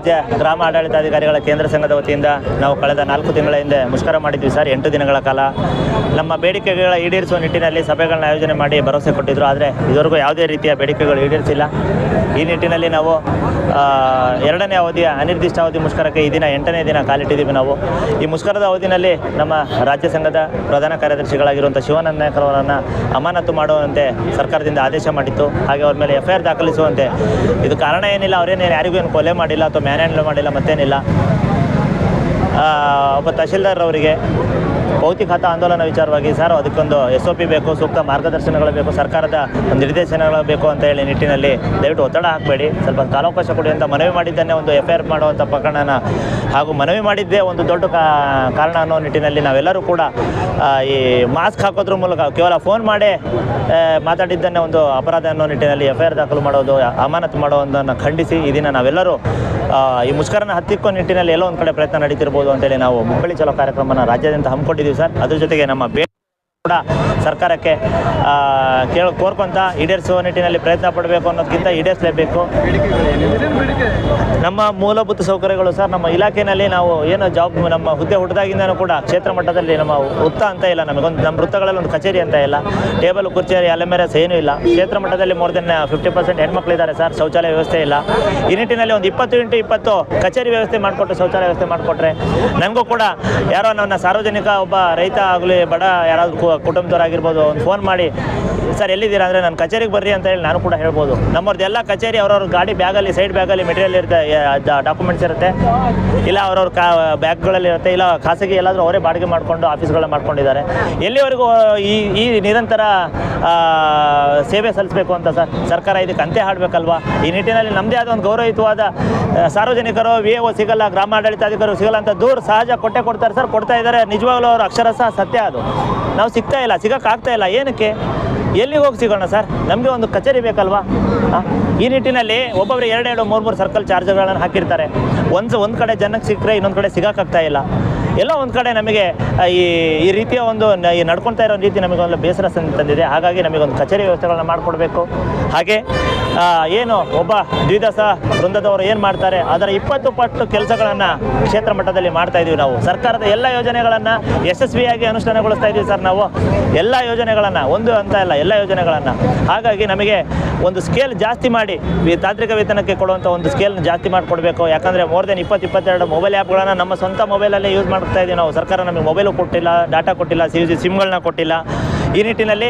ರಾಜ್ಯ ಗ್ರಾಮ ಆಡಳಿತಾಧಿಕಾರಿಗಳ ಕೇಂದ್ರ ಸಂಘದ ವತಿಯಿಂದ ನಾವು ಕಳೆದ ನಾಲ್ಕು ತಿಂಗಳ ಹಿಂದೆ ಮುಷ್ಕರ ಮಾಡಿದ್ವಿ ಸರ್, ಎಂಟು ದಿನಗಳ ಕಾಲ. ನಮ್ಮ ಬೇಡಿಕೆಗಳ ಈಡೇರಿಸುವ ನಿಟ್ಟಿನಲ್ಲಿ ಸಭೆಗಳನ್ನ ಆಯೋಜನೆ ಮಾಡಿ ಭರವಸೆ ಕೊಟ್ಟಿದ್ರು, ಆದರೆ ಇದುವರೆಗೂ ಯಾವುದೇ ರೀತಿಯ ಬೇಡಿಕೆಗಳು ಈಡೇರಿಸಿಲ್ಲ. ಈ ನಿಟ್ಟಿನಲ್ಲಿ ನಾವು ಎರಡನೇ ಅವಧಿಯ ಅನಿರ್ದಿಷ್ಟಾವಧಿ ಮುಷ್ಕರಕ್ಕೆ ಈ ದಿನ ಎಂಟನೇ ದಿನ ಕಾಲಿಟ್ಟಿದ್ದೀವಿ ನಾವು. ಈ ಮುಷ್ಕರದ ಅವಧಿನಲ್ಲಿ ನಮ್ಮ ರಾಜ್ಯ ಸಂಘದ ಪ್ರಧಾನ ಕಾರ್ಯದರ್ಶಿಗಳಾಗಿರುವಂಥ ಶಿವಾನಂದ ನಾಯಕ್ ಅವರನ್ನು ಅಮಾನತು ಮಾಡುವಂತೆ ಸರ್ಕಾರದಿಂದ ಆದೇಶ ಮಾಡಿತ್ತು. ಹಾಗೆ ಅವ್ರ ಮೇಲೆ ಎಫ್ ಐ ದಾಖಲಿಸುವಂತೆ. ಇದು ಕಾರಣ ಏನಿಲ್ಲ, ಅವರೇನು ಯಾರಿಗೂ ಏನು ಕೊಲೆ ಮಾಡಿಲ್ಲ ಅಥವಾ ಮ್ಯಾನ್ ಮಾಡಿಲ್ಲ ಮತ್ತೇನಿಲ್ಲ. ಒಬ್ಬ ತಹಶೀಲ್ದಾರ್ ಅವರಿಗೆ ಭೌತಿಕ ಆಂದೋಲನ ವಿಚಾರವಾಗಿ ಸರ್, ಅದಕ್ಕೊಂದು ಎಸ್ ಒ ಪಿ ಬೇಕು, ಸೂಕ್ತ ಮಾರ್ಗದರ್ಶನಗಳು ಬೇಕು, ಸರ್ಕಾರದ ನಿರ್ದೇಶನಗಳು ಬೇಕು ಅಂತ ಹೇಳಿ ನಿಟ್ಟಿನಲ್ಲಿ ದಯವಿಟ್ಟು ಒತ್ತಡ ಹಾಕಬೇಡಿ. ಸ್ವಲ್ಪ ಕಾಲಾವಕಾಶ ಕೊಡಿ ಅಂತ ಮನವಿ ಮಾಡಿದ್ದನ್ನೇ ಒಂದು ಎಫ್ ಐ ಆರ್ ಮಾಡುವಂಥ ಪ್ರಕರಣನ ಹಾಗೂ ಮನವಿ ಮಾಡಿದ್ದೇ ಒಂದು ದೊಡ್ಡ ಕಾರಣ ಅನ್ನೋ ನಿಟ್ಟಿನಲ್ಲಿ ನಾವೆಲ್ಲರೂ ಕೂಡ ಈ ಮಾಸ್ಕ್ ಹಾಕೋದ್ರ ಮೂಲಕ ಕೇವಲ ಫೋನ್ ಮಾಡಿ ಮಾತಾಡಿದ್ದನ್ನೇ ಒಂದು ಅಪರಾಧ ಅನ್ನೋ ನಿಟ್ಟಿನಲ್ಲಿ ಎಫ್ ಐ ಆರ್ ದಾಖಲು ಮಾಡೋದು, ಅಮಾನತು ಮಾಡೋದನ್ನು ಖಂಡಿಸಿ ಈ ದಿನ ನಾವೆಲ್ಲರೂ ಈ ಮುಷ್ಕರನ ಹತ್ತಿಕ್ಕೋ ನಿಟ್ಟಿನಲ್ಲಿ ಎಲ್ಲೋ ಒಂದು ಕಡೆ ಪ್ರಯತ್ನ ನಡೀತಿರ್ಬೋದು ಅಂತೇಳಿ ನಾವು ಮುಂಬಳಿ ಚಲೋ ಕಾರ್ಯಕ್ರಮನ ರಾಜ್ಯಾದ್ಯಂತ ಹಮ್ಮಿಕೊಂಡಿದ್ದೀವಿ ಸರ್. ಅದ್ರ ಜೊತೆಗೆ ನಮ್ಮ ಕೂಡ ಸರ್ಕಾರಕ್ಕೆ ಕೇಳ, ಕೋರ್ಕೊಂತ ಈಡೇರಿಸುವ ನಿಟ್ಟಿನಲ್ಲಿ ಪ್ರಯತ್ನ ಪಡಬೇಕು ಅನ್ನೋದಕ್ಕಿಂತ ಈಡೇರಿಸಲೇಬೇಕು. ನಮ್ಮ ಮೂಲಭೂತ ಸೌಕರ್ಯಗಳು ಸರ್, ನಮ್ಮ ಇಲಾಖೆಯಲ್ಲಿ ನಾವು ಏನು ಜಾಬ್, ನಮ್ಮ ಹುದ್ದೆ ಹುಟ್ಟದಾಗಿಂದನೂ ಕೂಡ ಕ್ಷೇತ್ರ ಮಟ್ಟದಲ್ಲಿ ನಮ್ಮ ವೃತ್ತ ಅಂತ ಇಲ್ಲ ನಮಗೊಂದು ನಮ್ಮ ವೃತ್ತಗಳಲ್ಲಿ ಒಂದು ಕಚೇರಿ ಅಂತ ಇಲ್ಲ. ಟೇಬಲ್, ಕುರ್ಚಿ, ಅಲೆಮೆರಸ್ ಏನೂ ಇಲ್ಲ. ಕ್ಷೇತ್ರ ಮಟ್ಟದಲ್ಲಿ ಮೋರ್ ದೆನ್ ಫಿಫ್ಟಿ ಪರ್ಸೆಂಟ್ ಹೆಣ್ಮಕ್ಳಿದ್ದಾರೆ ಸರ್, ಶೌಚಾಲಯ ವ್ಯವಸ್ಥೆ ಇಲ್ಲ. ಈ ನಿಟ್ಟಿನಲ್ಲಿ ಒಂದು ಇಪ್ಪತ್ತು ಇಂಟು ಇಪ್ಪತ್ತು ಕಚೇರಿ ವ್ಯವಸ್ಥೆ ಮಾಡಿಕೊಟ್ಟು ಶೌಚಾಲಯ ವ್ಯವಸ್ಥೆ ಮಾಡಿಕೊಟ್ರೆ. ನನಗೂ ಕೂಡ ಯಾರೋ ನನ್ನ ಸಾರ್ವಜನಿಕ, ಒಬ್ಬ ರೈತ ಆಗಲಿ, ಬಡ ಯಾರಾದರೂ ಕುಟುಂಬದವರಾಗಿರ್ಬೋದು, ಒಂದು ಫೋನ್ ಮಾಡಿ, ಸರ್, ಎಲ್ಲಿದ್ದೀರಾ? ಅಂದರೆ, ನಾನು ಕಚೇರಿಗೆ ಬರ್ರಿ ಅಂತ ಹೇಳಿ ನಾನು ಕೂಡ ಹೇಳ್ಬೋದು. ನಮ್ಮವ್ರದ್ದು ಎಲ್ಲ ಕಚೇರಿ ಅವ್ರವ್ರ ಗಾಡಿ ಬ್ಯಾಗಲ್ಲಿ ಸೈಡ್ ಬ್ಯಾಗಲ್ಲಿ ಮೆಟೀರಿಯಲ್ ಇರುತ್ತೆ ಡಾಕ್ಯುಮೆಂಟ್ಸ್ ಇರುತ್ತೆ. ಇಲ್ಲ ಅವ್ರವ್ರ ಕಾ, ಬ್ಯಾಗ್ಗಳಲ್ಲಿ ಇರುತ್ತೆ, ಇಲ್ಲ ಖಾಸಗಿ ಎಲ್ಲಾದರೂ ಅವರೇ ಬಾಡಿಗೆ ಮಾಡಿಕೊಂಡು ಆಫೀಸ್ಗಳನ್ನ ಮಾಡ್ಕೊಂಡಿದ್ದಾರೆ. ಎಲ್ಲಿವರೆಗೂ ಈ ಈ ನಿರಂತರ ಸೇವೆ ಸಲ್ಲಿಸಬೇಕು ಅಂತ ಸರ್? ಸರ್ಕಾರ ಇದಕ್ಕೆ ಅಂತೆ ಹಾಡಬೇಕಲ್ವಾ? ಈ ನಿಟ್ಟಿನಲ್ಲಿ ನಮ್ಮದೇ ಆದ ಒಂದು ಗೌರವಯುತವಾದ ಸಾರ್ವಜನಿಕರು ವಿ ಎ ಸಿಗಲ್ಲ ಗ್ರಾಮ ಆಡಳಿತಾಧಿಕಾರಿ ಸಿಗಲ್ಲ ಅಂತ ದೂರ ಸಹಜ ಕೊಟ್ಟೆ ಕೊಡ್ತಾರೆ ಸರ್. ಕೊಡ್ತಾ ಇದ್ದಾರೆ. ನಿಜವಾಗ್ಲೂ ಅವ್ರ ಅಕ್ಷರಶಃ ಸತ್ಯ ಅದು. ನಾವು ಸಿಗ್ತಾ ಇಲ್ಲ, ಸಿಗೋಕ್ಕಾಗ್ತಾ ಇಲ್ಲ, ಏನಕ್ಕೆ? ಎಲ್ಲಿಗೆ ಹೋಗಿ ಸಿಗೋಣ ಸರ್? ನಮಗೆ ಒಂದು ಕಚೇರಿ ಬೇಕಲ್ವಾ? ಈ ನಿಟ್ಟಿನಲ್ಲಿ ಒಬ್ಬೊಬ್ಬರು ಎರಡೆರಡು ಮೂರು ಮೂರು ಸರ್ಕಲ್ ಚಾರ್ಜರ್ಗಳನ್ನು ಹಾಕಿರ್ತಾರೆ. ಒಂದು ಒಂದು ಕಡೆ ಜನಕ್ಕೆ ಸಿಕ್ಕರೆ ಇನ್ನೊಂದು ಕಡೆ ಸಿಗೋಕ್ಕಾಗ್ತಾ ಇಲ್ಲ. ಎಲ್ಲ ಒಂದು ಕಡೆ ನಮಗೆ ಈ ಈ ರೀತಿಯ ಒಂದು ನಡ್ಕೊತಾ ನಡ್ಕೊಳ್ತಾ ಇರೋ ರೀತಿ ನಮಗೆ ಒಂದು ಬೇಸರ ತಂದಿದೆ. ಹಾಗಾಗಿ ನಮಗೊಂದು ಕಚೇರಿ ವ್ಯವಸ್ಥೆಗಳನ್ನ ಮಾಡಿಕೊಡ್ಬೇಕು. ಹಾಗೆ ಏನು, ಒಬ್ಬ ದ್ವಿದಾಸ ವೃಂದದವರು ಏನು ಮಾಡ್ತಾರೆ? ಅದರ ಇಪ್ಪತ್ತು ಪಟ್ಟು ಕೆಲಸಗಳನ್ನು ಕ್ಷೇತ್ರ ಮಟ್ಟದಲ್ಲಿ ಮಾಡ್ತಾ ಇದ್ದೀವಿ ನಾವು. ಸರ್ಕಾರದ ಎಲ್ಲ ಯೋಜನೆಗಳನ್ನು ಯಶಸ್ವಿಯಾಗಿ ಅನುಷ್ಠಾನಗೊಳಿಸ್ತಾ ಇದ್ದೀವಿ ಸರ್ ನಾವು. ಎಲ್ಲ ಯೋಜನೆಗಳನ್ನು, ಒಂದು ಅಂತ ಇಲ್ಲ ಎಲ್ಲ ಯೋಜನೆಗಳನ್ನು. ಹಾಗಾಗಿ ನಮಗೆ ಒಂದು ಸ್ಕೇಲ್ ಜಾಸ್ತಿ ಮಾಡಿ ತಾಂತ್ರಿಕ ವೇತನಕ್ಕೆ ಕೊಡುವಂಥ ಒಂದು ಸ್ಕೇಲ್ನ ಜಾಸ್ತಿ ಮಾಡಿಕೊಡ್ಬೇಕು. ಯಾಕಂದರೆ ಮೋರ್ ದೆನ್ ಇಪ್ಪತ್ತು, ಇಪ್ಪತ್ತೆರಡು ಮೊಬೈಲ್ ಆ್ಯಪ್ಗಳನ್ನು ನಮ್ಮ ಸ್ವಂತ ಮೊಬೈಲಲ್ಲೇ ಯೂಸ್ ಮಾಡ್ತಾ ಇದ್ದೀವಿ ನಾವು. ಸರ್ಕಾರ ನಮಗೆ ಮೊಬೈಲು ಕೊಟ್ಟಿಲ್ಲ ಡಾಟಾ ಕೊಟ್ಟಿಲ್ಲ ಸಿ ಜಿ ಸಿಮ್ಗಳನ್ನ ಕೊಟ್ಟಿಲ್ಲ. ಈ ನಿಟ್ಟಿನಲ್ಲಿ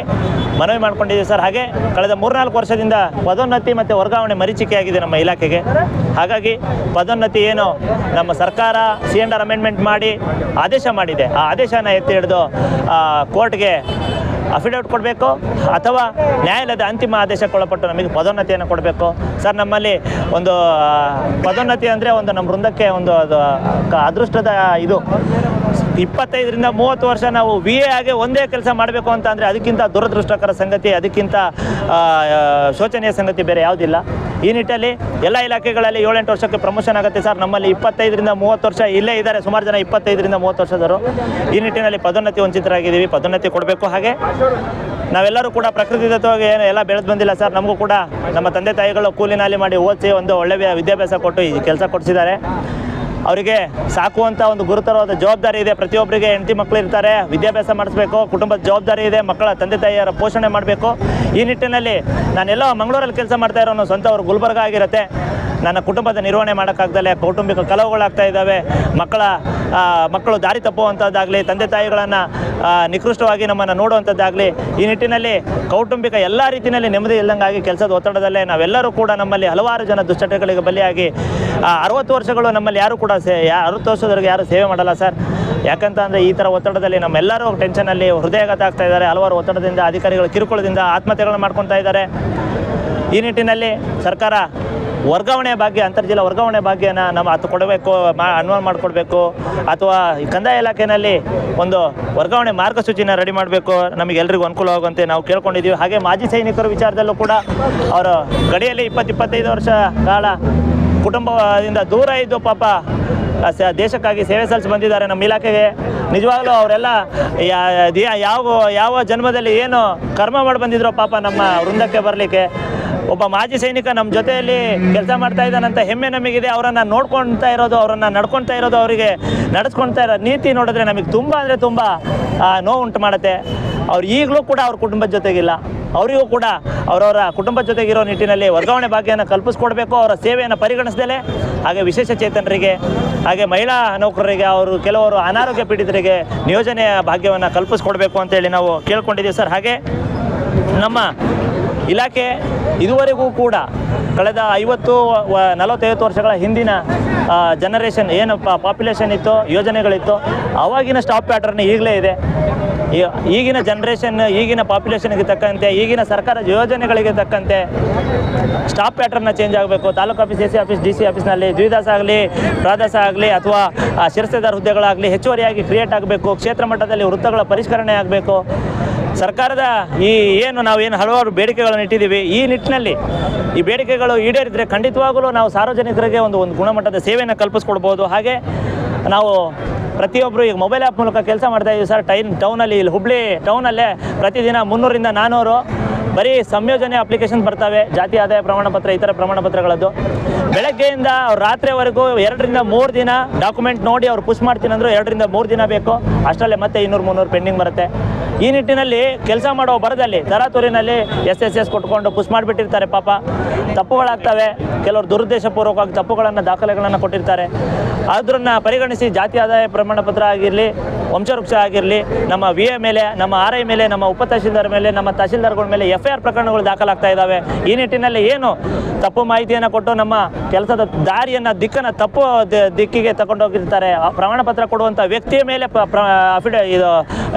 ಮನವಿ ಮಾಡ್ಕೊಂಡಿದ್ದೀವಿ ಸರ್. ಹಾಗೆ ಕಳೆದ ಮೂರ್ನಾಲ್ಕು ವರ್ಷದಿಂದ ಪದೋನ್ನತಿ ಮತ್ತು ವರ್ಗಾವಣೆ ಮರೀಚಿಕೆಯಾಗಿದೆ ನಮ್ಮ ಇಲಾಖೆಗೆ. ಹಾಗಾಗಿ ಪದೋನ್ನತಿ ಏನು ನಮ್ಮ ಸರ್ಕಾರ ಸಿ ಎನ್ ಅಮೆಂಡ್ಮೆಂಟ್ ಮಾಡಿ ಆದೇಶ ಮಾಡಿದೆ. ಆ ಆದೇಶನ ಎತ್ತಿ ಹಿಡಿದು ಕೋರ್ಟ್ಗೆ ಅಫಿಡವಿಟ್ ಕೊಡಬೇಕು ಅಥವಾ ನ್ಯಾಯಾಲಯದ ಅಂತಿಮ ಆದೇಶಕ್ಕೊಳಪಟ್ಟು ನಮಗೆ ಪದೋನ್ನತಿಯನ್ನು ಕೊಡಬೇಕು. ಸರ್, ನಮ್ಮಲ್ಲಿ ಒಂದು ಪದೋನ್ನತಿ ಅಂದರೆ ಒಂದು ನಮ್ಮ ವೃಂದಕ್ಕೆ ಒಂದು ಅದು ಅದೃಷ್ಟದ ಇದು. ಇಪ್ಪತ್ತೈದರಿಂದ ಮೂವತ್ತು ವರ್ಷ ನಾವು ವಿ ಎ ಆಗಿ ಒಂದೇ ಕೆಲಸ ಮಾಡಬೇಕು ಅಂತ ಅಂದರೆ ಅದಕ್ಕಿಂತ ದುರದೃಷ್ಟಕರ ಸಂಗತಿ, ಅದಕ್ಕಿಂತ ಶೋಚನೀಯ ಸಂಗತಿ ಬೇರೆ ಯಾವುದಿಲ್ಲ. ಈ ನಿಟ್ಟಲ್ಲಿ ಎಲ್ಲ ಇಲಾಖೆಗಳಲ್ಲಿ ಏಳೆಂಟು ವರ್ಷಕ್ಕೆ ಪ್ರಮೋಷನ್ ಆಗುತ್ತೆ ಸರ್. ನಮ್ಮಲ್ಲಿ ಇಪ್ಪತ್ತೈದರಿಂದ ಮೂವತ್ತು ವರ್ಷ ಇಲ್ಲೇ ಇದ್ದಾರೆ. ಸುಮಾರು ಜನ ಇಪ್ಪತ್ತೈದರಿಂದ ಮೂವತ್ತು ವರ್ಷದವರು. ಈ ನಿಟ್ಟಿನಲ್ಲಿ ಪದೋನ್ನತಿ ವಂಚಿತರಾಗಿದ್ದೀವಿ. ಪದೋನ್ನತಿ ಕೊಡಬೇಕು ಹಾಗೆ. ನಾವೆಲ್ಲರೂ ಕೂಡ ಪ್ರಕೃತಿದತ್ತವಾಗಿ ಏನು ಎಲ್ಲ ಬೆಳೆದು ಬಂದಿಲ್ಲ ಸರ್. ನಮಗೂ ಕೂಡ ನಮ್ಮ ತಂದೆ ತಾಯಿಗಳು ಕೂಲಿನಲ್ಲಿ ಮಾಡಿ ಓದಿಸಿ ಒಂದು ಒಳ್ಳೆಯ ವಿದ್ಯಾಭ್ಯಾಸ ಕೊಟ್ಟು ಈ ಕೆಲಸ ಕೊಡಿಸಿದ್ದಾರೆ. ಅವರಿಗೆ ಸಾಕುವಂಥ ಒಂದು ಗುರುತರವಾದ ಜವಾಬ್ದಾರಿ ಇದೆ. ಪ್ರತಿಯೊಬ್ಬರಿಗೆ ಹೆಂಡತಿ ಮಕ್ಕಳು ಇರ್ತಾರೆ, ವಿದ್ಯಾಭ್ಯಾಸ ಮಾಡಿಸ್ಬೇಕು, ಕುಟುಂಬದ ಜವಾಬ್ದಾರಿ ಇದೆ, ಮಕ್ಕಳ ತಂದೆ ತಾಯಿಯರ ಪೋಷಣೆ ಮಾಡಬೇಕು. ಈ ನಿಟ್ಟಿನಲ್ಲಿ ನಾನೆಲ್ಲೋ ಮಂಗಳೂರಲ್ಲಿ ಕೆಲಸ ಮಾಡ್ತಾ ಇರೋ ಸ್ವಂತ ಅವರು ಗುಲ್ಬರ್ಗ ಆಗಿರುತ್ತೆ. ನನ್ನ ಕುಟುಂಬದ ನಿರ್ವಹಣೆ ಮಾಡೋಕ್ಕಾಗ್ದಲೇ ಕೌಟುಂಬಿಕ ಕಲವುಗಳಾಗ್ತಾ ಇದ್ದಾವೆ. ಮಕ್ಕಳ ಮಕ್ಕಳು ದಾರಿ ತಪ್ಪುವಂಥದ್ದಾಗಲಿ ತಂದೆ ತಾಯಿಗಳನ್ನು ನಿಕೃಷ್ಟವಾಗಿ ನಮ್ಮನ್ನು ನೋಡುವಂಥದ್ದಾಗಲಿ ಈ ನಿಟ್ಟಿನಲ್ಲಿ ಕೌಟುಂಬಿಕ ಎಲ್ಲ ರೀತಿಯಲ್ಲಿ ನೆಮ್ಮದಿ ಇಲ್ಲದಂಗಾಗಿ ಕೆಲಸದ ಒತ್ತಡದಲ್ಲೇ ನಾವೆಲ್ಲರೂ ಕೂಡ ನಮ್ಮಲ್ಲಿ ಹಲವಾರು ಜನ ದುಶ್ಚಟಗಳಿಗೆ ಬಲಿಯಾಗಿ ಅರವತ್ತು ವರ್ಷಗಳು ನಮ್ಮಲ್ಲಿ ಯಾರು ಕೂಡ ಸೇ ಅರವತ್ತು ವರ್ಷದವರೆಗೆ ಯಾರು ಸೇವೆ ಮಾಡಲ್ಲ ಸರ್. ಯಾಕಂತ ಅಂದರೆ ಈ ಥರ ಒತ್ತಡದಲ್ಲಿ ನಮ್ಮೆಲ್ಲರೂ ಟೆನ್ಷನಲ್ಲಿ ಹೃದಯಾಘಾತ ಆಗ್ತಾ ಇದ್ದಾರೆ. ಹಲವಾರು ಒತ್ತಡದಿಂದ ಅಧಿಕಾರಿಗಳ ಕಿರುಕುಳದಿಂದ ಆತ್ಮಹತ್ಯೆಗಳನ್ನು ಮಾಡ್ಕೊತಾ ಇದ್ದಾರೆ. ಈ ನಿಟ್ಟಿನಲ್ಲಿ ಸರ್ಕಾರ ವರ್ಗಾವಣೆ ಭಾಗ್ಯ ಅಂತರ್ಜಿಲ್ಲಾ ವರ್ಗಾವಣೆ ಭಾಗ್ಯನ ನಮ್ಮ ಅದು ಕೊಡಬೇಕು, ಮಾ, ಅನ್ವಯ ಮಾಡಿಕೊಡ್ಬೇಕು, ಅಥವಾ ಕಂದಾಯ ಇಲಾಖೆಯಲ್ಲಿ ಒಂದು ವರ್ಗಾವಣೆ ಮಾರ್ಗಸೂಚಿನ ರೆಡಿ ಮಾಡಬೇಕು ನಮಗೆಲ್ಲರಿಗೂ ಅನುಕೂಲವಾಗುವಂತೆ ನಾವು ಕೇಳ್ಕೊಂಡಿದ್ದೀವಿ. ಹಾಗೆ ಮಾಜಿ ಸೈನಿಕರ ವಿಚಾರದಲ್ಲೂ ಕೂಡ ಅವರು ಗಡಿಯಲ್ಲಿ ಇಪ್ಪತ್ತು ಇಪ್ಪತ್ತೈದು ವರ್ಷ ಕಾಲ ಕುಟುಂಬದಿಂದ ದೂರ ಇದ್ದು ಪಾಪ ದೇಶಕ್ಕಾಗಿ ಸೇವೆ ಸಲ್ಲಿಸಿ ಬಂದಿದ್ದಾರೆ. ನಮ್ಮ ಇಲಾಖೆಗೆ ನಿಜವಾಗ್ಲೂ ಅವರೆಲ್ಲ ಯಾವ ಯಾವ ಜನ್ಮದಲ್ಲಿ ಏನು ಕರ್ಮ ಮಾಡಿ ಬಂದಿದ್ರೋ ಪಾಪ ನಮ್ಮ ವೃಂದಕ್ಕೆ ಬರಲಿಕ್ಕೆ ಒಬ್ಬ ಮಾಜಿ ಸೈನಿಕ ನಮ್ಮ ಜೊತೆಯಲ್ಲಿ ಕೆಲಸ ಮಾಡ್ತಾ ಇದ್ದಾನಂತ ಹೆಮ್ಮೆ ನಮಗಿದೆ. ಅವರನ್ನು ನೋಡ್ಕೊಳ್ತಾ ಇರೋದು, ಅವರನ್ನು ನಡ್ಕೊಳ್ತಾ ಇರೋದು, ಅವರಿಗೆ ನಡೆಸ್ಕೊಳ್ತಾ ಇರೋ ನೀತಿ ನೋಡಿದ್ರೆ ನಮಗೆ ತುಂಬ ಅಂದರೆ ತುಂಬ ನೋವು ಉಂಟು ಮಾಡುತ್ತೆ. ಅವ್ರು ಈಗಲೂ ಕೂಡ ಅವ್ರ ಕುಟುಂಬದ ಜೊತೆಗಿಲ್ಲ. ಅವರಿಗೂ ಕೂಡ ಅವರವರ ಕುಟುಂಬದ ಜೊತೆಗಿರೋ ನಿಟ್ಟಿನಲ್ಲಿ ವರ್ಗಾವಣೆ ಭಾಗ್ಯನ ಕಲ್ಪಿಸ್ಕೊಡ್ಬೇಕು, ಅವರ ಸೇವೆಯನ್ನು ಪರಿಗಣಿಸದೇ ಹಾಗೆ ವಿಶೇಷ ಚೇತನರಿಗೆ, ಹಾಗೆ ಮಹಿಳಾ ನೌಕರರಿಗೆ, ಅವರು ಕೆಲವರು ಅನಾರೋಗ್ಯ ಪೀಡಿತರಿಗೆ ನಿಯೋಜನೆಯ ಭಾಗ್ಯವನ್ನು ಕಲ್ಪಿಸ್ಕೊಡ್ಬೇಕು ಅಂತೇಳಿ ನಾವು ಕೇಳ್ಕೊಂಡಿದ್ದೀವಿ ಸರ್. ಹಾಗೆ ನಮ್ಮ ಇಲಾಖೆ ಇದುವರೆಗೂ ಕೂಡ ಕಳೆದ ಐವತ್ತು ನಲವತ್ತೈವತ್ತು ವರ್ಷಗಳ ಹಿಂದಿನ ಜನರೇಷನ್ ಏನು ಪಾಪ್ಯುಲೇಷನ್ ಇತ್ತು, ಯೋಜನೆಗಳಿತ್ತು, ಅವಾಗಿನ ಸ್ಟಾಪ್ ಪ್ಯಾಟರ್ನ್ ಈಗಲೇ ಇದೆ. ಈಗಿನ ಜನ್ರೇಷನ್ ಈಗಿನ ಪಾಪ್ಯುಲೇಷನ್ಗೆ ತಕ್ಕಂತೆ, ಈಗಿನ ಸರ್ಕಾರ ಯೋಜನೆಗಳಿಗೆ ತಕ್ಕಂತೆ ಸ್ಟಾಪ್ ಪ್ಯಾಟರ್ನ ಚೇಂಜ್ ಆಗಬೇಕು. Taluk office A C office D C ಆಫೀಸ್ನಲ್ಲಿ ದ್ವಿದಾಸ ಆಗಲಿ ಪ್ರಾದಾಸ ಆಗಲಿ, ಅಥವಾ ಶಿರಸ್ತೆದಾರ್ ಹುದ್ದೆಗಳಾಗಲಿ ಹೆಚ್ಚುವರಿಯಾಗಿ ಕ್ರಿಯೇಟ್ ಆಗಬೇಕು. ಕ್ಷೇತ್ರ ಮಟ್ಟದಲ್ಲಿ ವೃತ್ತಗಳ ಪರಿಷ್ಕರಣೆ ಆಗಬೇಕು. ಸರ್ಕಾರದ ಈ ಏನು ನಾವು ಏನು ಹಲವಾರು ಬೇಡಿಕೆಗಳನ್ನು ಇಟ್ಟಿದ್ದೀವಿ, ಈ ನಿಟ್ಟಿನಲ್ಲಿ ಈ ಬೇಡಿಕೆಗಳು ಈಡೇರಿದರೆ ಖಂಡಿತವಾಗಲೂ ನಾವು ಸಾರ್ವಜನಿಕರಿಗೆ ಒಂದು ಒಂದು ಗುಣಮಟ್ಟದ ಸೇವೆಯನ್ನು ಕಲ್ಪಿಸ್ಕೊಡ್ಬೋದು. ಹಾಗೆ ನಾವು ಪ್ರತಿಯೊಬ್ಬರು ಈಗ ಮೊಬೈಲ್ ಆ್ಯಪ್ ಮೂಲಕ ಕೆಲಸ ಮಾಡ್ತಾ ಇದ್ದೀವಿ ಸರ್. ಟೈನ್ ಟೌನಲ್ಲಿ, ಇಲ್ಲಿ ಹುಬ್ಳಿ ಟೌನಲ್ಲೇ ಪ್ರತಿದಿನ ಮುನ್ನೂರಿಂದ ನಾನ್ನೂರು ಬರೀ ಸಂಯೋಜನೆ ಅಪ್ಲಿಕೇಶನ್ ಬರ್ತವೆ. ಜಾತಿ ಆದಾಯ ಪ್ರಮಾಣ ಪತ್ರ ಇತರ ಪ್ರಮಾಣ ಪತ್ರಗಳದ್ದು ಬೆಳಗ್ಗೆಯಿಂದ ರಾತ್ರಿವರೆಗೂ ಎರಡರಿಂದ ಮೂರು ದಿನ ಡಾಕ್ಯುಮೆಂಟ್ ನೋಡಿ ಅವ್ರು ಪುಷ್ ಮಾಡ್ತೀನಿ ಅಂದರು ಎರಡರಿಂದ ಮೂರು ದಿನ ಬೇಕು. ಅಷ್ಟರಲ್ಲೇ ಮತ್ತೆ ಇನ್ನೂರು, ಮುನ್ನೂರು ಪೆಂಡಿಂಗ್ ಬರುತ್ತೆ. ಈ ನಿಟ್ಟಿನಲ್ಲಿ ಕೆಲಸ ಮಾಡೋ ಬರದಲ್ಲಿ ತರಾತುರಿನಲ್ಲಿ ಎಸ್ ಎಸ್ ಎಸ್ ಕೊಟ್ಕೊಂಡು ಪುಷ್ ಮಾಡಿಬಿಟ್ಟಿರ್ತಾರೆ ಪಾಪ. ತಪ್ಪುಗಳಾಗ್ತವೆ. ಕೆಲವರು ದುರುದ್ದೇಶಪೂರ್ವಕವಾಗಿ ತಪ್ಪುಗಳನ್ನು, ದಾಖಲೆಗಳನ್ನು ಕೊಟ್ಟಿರ್ತಾರೆ. ಅದನ್ನು ಪರಿಗಣಿಸಿ ಜಾತಿ ಆದಾಯ ಪ್ರಮಾಣ ಪತ್ರ ಆಗಿರಲಿ, ವಂಶವೃಕ್ಷ ಆಗಿರಲಿ, ನಮ್ಮ ವಿ ಎ ಮೇಲೆ, ನಮ್ಮ ಆರ್ ಐ ಮೇಲೆ, ನಮ್ಮ ಉಪ ತಹಶೀಲ್ದಾರ್ ಮೇಲೆ, ನಮ್ಮ ತಹಶೀಲ್ದಾರ್ಗಳ ಮೇಲೆ ಎಫ್ ಐ ಆರ್ ಪ್ರಕರಣಗಳು ದಾಖಲಾಗ್ತಾ ಇದ್ದಾವೆ ಈ ನಿಟ್ಟಿನಲ್ಲಿ ಏನು ತಪ್ಪು ಮಾಹಿತಿಯನ್ನು ಕೊಟ್ಟು ನಮ್ಮ ಕೆಲಸದ ದಾರಿಯನ್ನು, ದಿಕ್ಕನ್ನು ತಪ್ಪು ದಿಕ್ಕಿಗೆ ತಗೊಂಡೋಗಿರ್ತಾರೆ. ಆ ಪ್ರಮಾಣ ಪತ್ರ ಕೊಡುವಂಥ ವ್ಯಕ್ತಿಯ ಮೇಲೆ ಅಫಿಡ ಇದು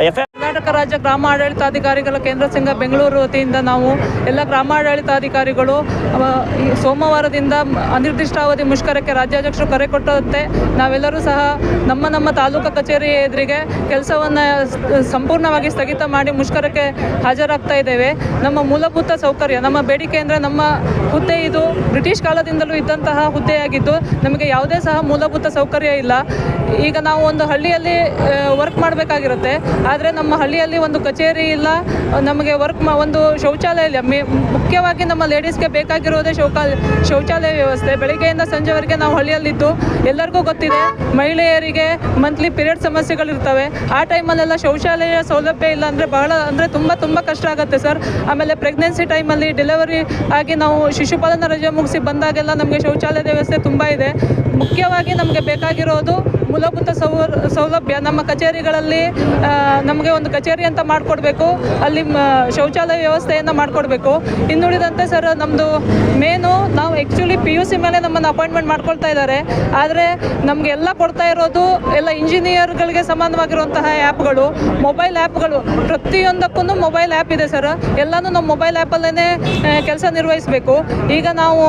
ಎಫ್ ಐ ಕರ್ನಾಟಕ ರಾಜ್ಯ ಗ್ರಾಮ ಆಡಳಿತಾಧಿಕಾರಿಗಳ ಕೇಂದ್ರ ಸಂಘ ಬೆಂಗಳೂರು ವತಿಯಿಂದ ನಾವು ಎಲ್ಲ ಗ್ರಾಮಾಡಳಿತಾಧಿಕಾರಿಗಳು ಸೋಮವಾರದಿಂದ ಅನಿರ್ದಿಷ್ಟಾವಧಿ ಮುಷ್ಕರಕ್ಕೆ ರಾಜ್ಯಾಧ್ಯಕ್ಷರು ಕರೆ ಕೊಟ್ಟಂತೆ ನಾವೆಲ್ಲರೂ ಸಹ ನಮ್ಮ ನಮ್ಮ ತಾಲೂಕು ಕಚೇರಿ ಎದುರಿಗೆ ಕೆಲಸವನ್ನು ಸಂಪೂರ್ಣವಾಗಿ ಸ್ಥಗಿತ ಮಾಡಿ ಮುಷ್ಕರಕ್ಕೆ ಹಾಜರಾಗ್ತಾ ಇದ್ದೇವೆ. ನಮ್ಮ ಮೂಲಭೂತ ಸೌಕರ್ಯ, ನಮ್ಮ ಬೇಡಿಕೆ ಅಂದರೆ ನಮ್ಮ ಹುದ್ದೆ ಇದು ಬ್ರಿಟಿಷ್ ಕಾಲದಿಂದಲೂ ಇದ್ದಂತಹ ಹುದ್ದೆಯಾಗಿದ್ದು ನಮಗೆ ಯಾವುದೇ ಸಹ ಮೂಲಭೂತ ಸೌಕರ್ಯ ಇಲ್ಲ. ಈಗ ನಾವು ಒಂದು ಹಳ್ಳಿಯಲ್ಲಿ ವರ್ಕ್ ಮಾಡಬೇಕಾಗಿರುತ್ತೆ. ಆದರೆ ನಮ್ಮ ಹಳ್ಳಿಯಲ್ಲಿ ಒಂದು ಕಚೇರಿ ಇಲ್ಲ, ನಮಗೆ ವರ್ಕ್ ಮಾ, ಒಂದು ಶೌಚಾಲಯ ಇಲ್ಲ. ಮೇ, ಮುಖ್ಯವಾಗಿ ನಮ್ಮ ಲೇಡೀಸ್ಗೆ ಬೇಕಾಗಿರೋದೇ ಶೌಕಾಲ ಶೌಚಾಲಯ ವ್ಯವಸ್ಥೆ. ಬೆಳಿಗ್ಗೆಯಿಂದ ಸಂಜೆವರೆಗೆ ನಾವು ಹಳ್ಳಿಯಲ್ಲಿದ್ದು, ಎಲ್ಲರಿಗೂ ಗೊತ್ತಿದೆ, ಮಹಿಳೆಯರಿಗೆ ಮಂತ್ಲಿ ಪೀರಿಯಡ್ ಸಮಸ್ಯೆಗಳಿರ್ತವೆ. ಆ ಟೈಮಲ್ಲೆಲ್ಲ ಶೌಚಾಲಯ ಸೌಲಭ್ಯ ಇಲ್ಲ ಅಂದರೆ ಬಹಳ, ಅಂದರೆ ತುಂಬ ತುಂಬ ಕಷ್ಟ ಆಗುತ್ತೆ ಸರ್ ಆಮೇಲೆ ಪ್ರೆಗ್ನೆನ್ಸಿ ಟೈಮಲ್ಲಿ ಡೆಲಿವರಿ ಆಗಿ ನಾವು ಶಿಶುಪಾಲನ ರಜೆ ಮುಗಿಸಿ ಬಂದಾಗೆಲ್ಲ ನಮಗೆ ಶೌಚಾಲಯದ ವ್ಯವಸ್ಥೆ ತುಂಬ ಇದೆ. ಮುಖ್ಯವಾಗಿ ನಮಗೆ ಬೇಕಾಗಿರೋದು ಮೂಲಭೂತ ಸೌಲಭ್ಯ ನಮ್ಮ ಕಚೇರಿಗಳಲ್ಲಿ ನಮಗೆ ಒಂದು ಕಚೇರಿ ಅಂತ ಮಾಡಿಕೊಡ್ಬೇಕು. ಅಲ್ಲಿ ಶೌಚಾಲಯ ವ್ಯವಸ್ಥೆಯನ್ನು ಮಾಡಿಕೊಡ್ಬೇಕು. ಇನ್ನುಳಿದಂತೆ ಸರ್ ನಮ್ಮದು ಮೇನು ನಾವು ಆ್ಯಕ್ಚುಲಿ ಪಿ ಯು ಸಿ ಮೇಲೆ ನಮ್ಮನ್ನು ಅಪಾಯಿಂಟ್ಮೆಂಟ್ ಮಾಡ್ಕೊಳ್ತಾ ಇದ್ದಾರೆ. ಆದರೆ ನಮಗೆ ಎಲ್ಲ ಕೊಡ್ತಾ ಇರೋದು ಎಲ್ಲ ಇಂಜಿನಿಯರ್ಗಳಿಗೆ ಸಮಾನವಾಗಿರುವಂತಹ ಆ್ಯಪ್ಗಳು ಮೊಬೈಲ್ ಆ್ಯಪ್ಗಳು ಪ್ರತಿಯೊಂದಕ್ಕೂ ಮೊಬೈಲ್ ಆ್ಯಪ್ ಇದೆ ಸರ್. ಎಲ್ಲನೂ ನಮ್ಮ ಮೊಬೈಲ್ ಆ್ಯಪಲ್ಲೇ ಕೆಲಸ ನಿರ್ವಹಿಸಬೇಕು. ಈಗ ನಾವು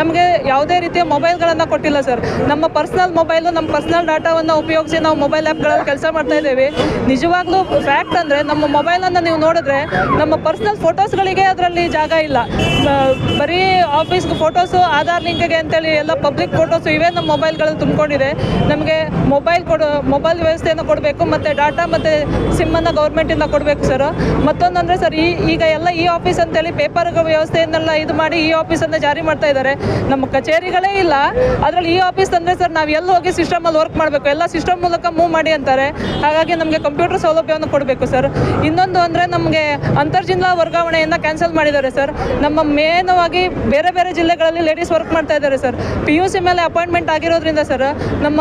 ನಮಗೆ ಯಾವುದೇ ರೀತಿಯ ಮೊಬೈಲ್ಗಳನ್ನು ಕೊಟ್ಟಿಲ್ಲ ಸರ್. ನಮ್ಮ ಪರ್ಸ್ನಲ್ ಮೊಬೈಲು ನಮ್ಮ ಪರ್ಸ್ನಲ್ ಡಾಟಾವನ್ನು ಉಪಯೋಗಿಸಿ ನಾವು ಮೊಬೈಲ್ ಆ್ಯಪ್ಗಳಲ್ಲಿ ಕೆಲಸ ಮಾಡ್ತಾ ಇದ್ದೇವೆ. ನಿಜವಾಗ್ಲೂ ಫ್ಯಾಕ್ಟ್ ಅಂದರೆ ನಮ್ಮ ಮೊಬೈಲನ್ನು ನೀವು ನೋಡಿದ್ರೆ ನಮ್ಮ ಪರ್ಸ್ನಲ್ ಫೋಟೋಸ್ಗಳಿಗೆ ಅದರಲ್ಲಿ ಜಾಗ ಇಲ್ಲ. ಬರೀ ಆಫೀಸ್ಗೆ ಫೋಟೋಸು ಆಧಾರ್ ಲಿಂಕ್ಗೆ ಅಂತೇಳಿ ಎಲ್ಲ ಪಬ್ಲಿಕ್ ಫೋಟೋಸು ಇವೇ ನಮ್ಮ ಮೊಬೈಲ್ಗಳಲ್ಲಿ ತುಂಬಿಕೊಂಡಿದೆ. ನಮಗೆ ಮೊಬೈಲ್ ಕೊಡು ಮೊಬೈಲ್ ವ್ಯವಸ್ಥೆಯನ್ನು ಕೊಡಬೇಕು ಮತ್ತು ಡಾಟಾ ಮತ್ತು ಸಿಮ್ಮನ್ನು ಗೌರ್ಮೆಂಟಿಂದ ಕೊಡಬೇಕು ಸರ್ ಮತ್ತೊಂದಂದರೆ ಸರ್ ಈ, ಈಗ ಎಲ್ಲ ಈ ಆಫೀಸ್ ಅಂತೇಳಿ ಪೇಪರ್ ವ್ಯವಸ್ಥೆಯನ್ನೆಲ್ಲ ಇದು ಮಾಡಿ ಈ ಆಫೀಸನ್ನು ಜಾರಿ ಮಾಡ್ತಾ ಇದ್ದಾರೆ. ನಮ್ಮ ಕಚೇರಿಗಳೇ ಇಲ್ಲ. ಅದರಲ್ಲಿ ಈ ಆಫೀಸ್ ಅಂದರೆ ಸರ್ ನಾವು ಎಲ್ಲಿ ಹೋಗಿ ಸಿಸ್ಟಮಲ್ಲಿ ವರ್ಕ್ ಮಾಡಬೇಕು. ಎಲ್ಲ ಸಿಸ್ಟಮ್ ಮೂಲಕ ಮೂವ್ ಮಾಡಿ ಅಂತಾರೆ. ಹಾಗಾಗಿ ನಮಗೆ ಕಂಪ್ಯೂಟರ್ ಸೌಲಭ್ಯವನ್ನು ಕೊಡಬೇಕು ಸರ್. ಇನ್ನೊಂದು ಅಂದರೆ ನಮಗೆ ಅಂತರ್ಜಿಲ್ಲಾ ವರ್ಗಾವಣೆಯನ್ನು ಕ್ಯಾನ್ಸಲ್ ಮಾಡಿದ್ದಾರೆ ಸರ್. ನಮ್ಮ ಮೇನವಾಗಿ ಬೇರೆ ಬೇರೆ ಜಿಲ್ಲೆಗಳಲ್ಲಿ ಲೇಡೀಸ್ ವರ್ಕ್ ಮಾಡ್ತಾ ಇದ್ದಾರೆ ಸರ್. ಪಿ ಯು ಸಿ ಮೇಲೆ ಅಪಾಯಿಂಟ್ಮೆಂಟ್ ಆಗಿರೋದ್ರಿಂದ ಸರ್, ನಮ್ಮ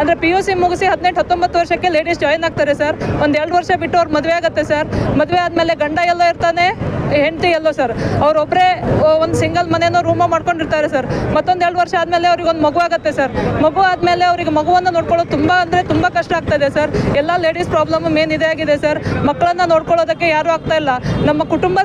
ಅಂದರೆ ಪಿ ಯು ಸಿ ಮುಗಿಸಿ ಹದಿನೆಂಟು, ಹತ್ತೊಂಬತ್ತು ವರ್ಷಕ್ಕೆ ಲೇಡೀಸ್ ಜಾಯಿನ್ ಆಗ್ತಾರೆ ಸರ್. ಒಂದು ಎರಡು ವರ್ಷ ಬಿಟ್ಟು ಅವ್ರು ಮದುವೆ ಆಗುತ್ತೆ ಸರ್. ಮದುವೆ ಆದಮೇಲೆ ಗಂಡ ಎಲ್ಲ ಇರ್ತಾನೆ, ಹೆಂಡತಿ ಎಲ್ಲೋ ಸರ್. ಅವರೊಬ್ಬರೇ ಒಂದು ಸಿಂಗಲ್ ಮನೆಯೋ ರೂಮ ಮಾಡ್ಕೊಂಡಿರ್ತಾರೆ ಸರ್. ಮತ್ತೊಂದು ಎರಡು ವರ್ಷ ಆದಮೇಲೆ ಅವ್ರಿಗೆ ಒಂದು ಮಗು ಆಗುತ್ತೆ ಸರ್. ಮಗು ಆದಮೇಲೆ ಅವರಿಗೆ ಮಗುವನ್ನು ನೋಡ್ಕೊಳ್ಳೋದು ತುಂಬ ಅಂದರೆ ತುಂಬ ಕಷ್ಟ ಆಗ್ತದೆ ಸರ್. ಎಲ್ಲ ಲೇಡೀಸ್ ಪ್ರಾಬ್ಲಮ್ ಮೇನ್ ಇದೇ ಆಗಿದೆ ಸರ್. ಮಕ್ಕಳನ್ನು ನೋಡ್ಕೊಳ್ಳೋದಕ್ಕೆ ಯಾರೂ ಆಗ್ತಾ ಇಲ್ಲ. ನಮ್ಮ ಕುಟುಂಬ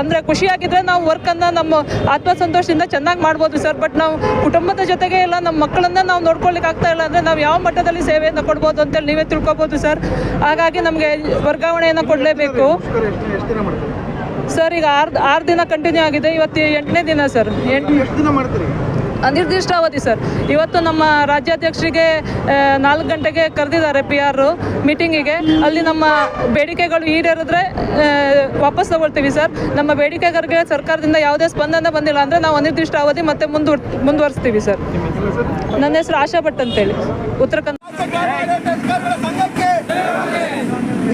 ಅಂದರೆ ಖುಷಿಯಾಗಿದ್ದರೆ ನಾವು ವರ್ಕನ್ನು ನಮ್ಮ ಆತ್ಮಸಂತೋಷದಿಂದ ಚೆನ್ನಾಗಿ ಮಾಡ್ಬೋದು ಸರ್. ಬಟ್ ನಾವು ಕುಟುಂಬದ ಜೊತೆಗೆ ಇಲ್ಲ, ನಮ್ಮ ಮಕ್ಕಳನ್ನು ನಾವು ನೋಡ್ಕೊಳ್ಳಿಕ್ಕೆ ಆಗ್ತಾ ಇಲ್ಲ ಅಂದರೆ ನಾವು ಯಾವ ಮಟ್ಟದಲ್ಲಿ ಸೇವೆಯನ್ನು ಕೊಡ್ಬೋದು ಅಂತೇಳಿ ನೀವೇ ತಿಳ್ಕೊಬೋದು ಸರ್. ಹಾಗಾಗಿ ನಮಗೆ ವರ್ಗಾವಣೆಯನ್ನು ಕೊಡಲೇಬೇಕು. ಸರ್, ಈಗ ಆರು ಆರು ದಿನ ಕಂಟಿನ್ಯೂ ಆಗಿದೆ. ಇವತ್ತು ಎಂಟನೇ ದಿನ ಸರ್. ಎಂಟು ಎಷ್ಟು ದಿನ ಮಾಡ್ತೀರಿ? ಅನಿರ್ದಿಷ್ಟಾವಧಿ ಸರ್. ಇವತ್ತು ನಮ್ಮ ರಾಜ್ಯಾಧ್ಯಕ್ಷರಿಗೆ ನಾಲ್ಕು ಗಂಟೆಗೆ ಕರೆದಿದ್ದಾರೆ ಪಿ ಆರ್ ಮೀಟಿಂಗಿಗೆ ಅಲ್ಲಿ ನಮ್ಮ ಬೇಡಿಕೆಗಳು ಈಡೇರಿದ್ರೆ ವಾಪಸ್ ತಗೊಳ್ತೀವಿ ಸರ್. ನಮ್ಮ ಬೇಡಿಕೆಗಳಿಗೆ ಸರ್ಕಾರದಿಂದ ಯಾವುದೇ ಸ್ಪಂದನೆ ಬಂದಿಲ್ಲ ಅಂದರೆ ನಾವು ಅನಿರ್ದಿಷ್ಟ ಅವಧಿ ಮತ್ತೆ ಮುಂದುವರ್ ಮುಂದುವರಿಸ್ತೀವಿ ಸರ್. ನನ್ನ ಹೆಸರು ಆಶಾ ಭಟ್ ಅಂತೇಳಿ. ಉತ್ತರ ಕನ್ನಡ ಸಂಘಕ್ಕೆ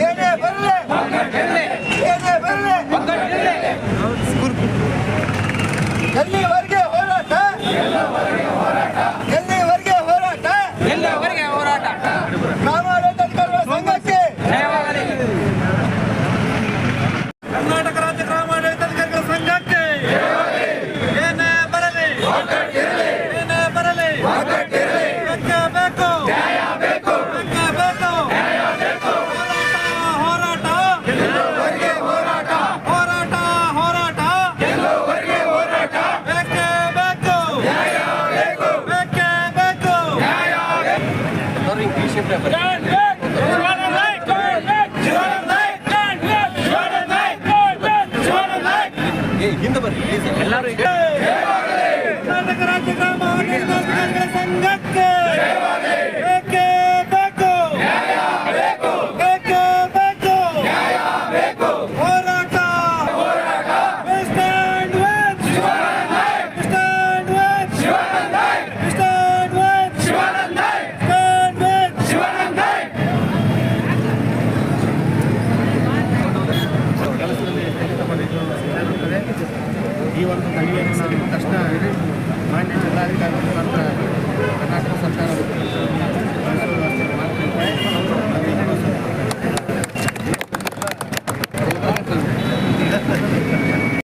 ಏನೇ ಬರಲಿ ಏನೇ ಬರಲಿ. ಎಲ್ಲಿವರೆಗೆ ಎಲ್ಲರೂ ಕರ್ನಾಟಕ ರಾಜ್ಯ ಗ್ರಾಮ ಸಂಘ